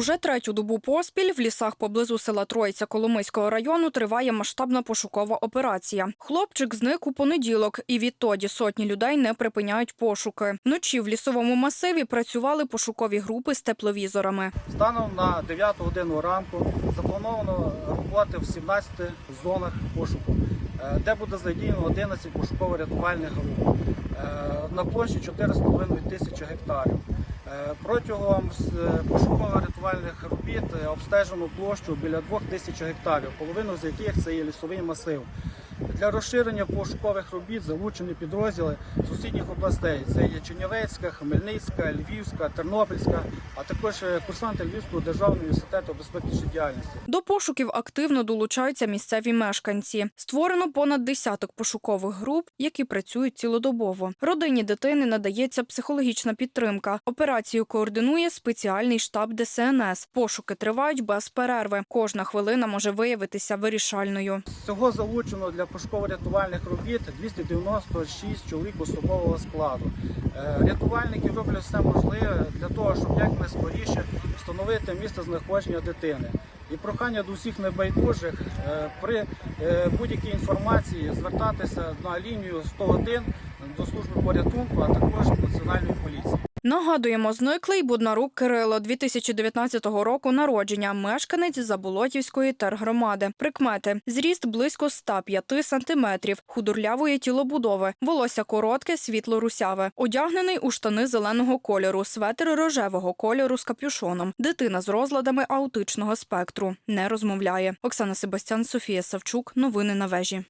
Уже третю добу поспіль в лісах поблизу села Троїця Коломийського району триває масштабна пошукова операція. Хлопчик зник у понеділок, і відтоді сотні людей не припиняють пошуки. Вночі в лісовому масиві працювали пошукові групи з тепловізорами. Станом на 9 годину ранку заплановано роботи в 17 зонах пошуку, е, де буде задіяно 11 пошуково-рятувальних груп е, на площі 4,5 тисячі гектарів. Е, Протягом е, пошуково-рятувальних робіт е, обстежено площу біля 2 тисяч гектарів, половину з яких це є лісовий масив. Для розширення пошукових робіт залучені підрозділи сусідніх областей. Це є Чернівецька, Хмельницька, Львівська, Тернопільська, а також е, курсанти Львівського державного університету безпеки діяльності. До пошуків активно долучаються місцеві мешканці. Створено понад десяток пошукових груп, які працюють цілодобово. Родині дитини надається психологічна підтримка. Операцію координує спеціальний штаб ДСНС. Пошуки тривають без перерви. Кожна хвилина може виявитися вирішальною. Всього залучено для пошуково-рятувальних робіт 296 чоловік особового складу. Е, Рятувальники роблять все можливе для того, щоб якнайскоріше встановити місце знаходження дитини. І прохання до всіх небайдужих е, при е, будь-якій інформації звертатися на лінію 101 до служби порятунку, а також національної. Нагадуємо, зниклий Буднарук Кирило 2019 року народження, мешканець Заболотівської тергромади. Прикмети: зріст близько 105 сантиметрів, худорлявої тілобудови, волосся коротке, світло-русяве, одягнений у штани зеленого кольору, светр рожевого кольору з капюшоном. Дитина з розладами аутичного спектру не розмовляє. Оксана Себастян, Софія Савчук. Новини на вежі.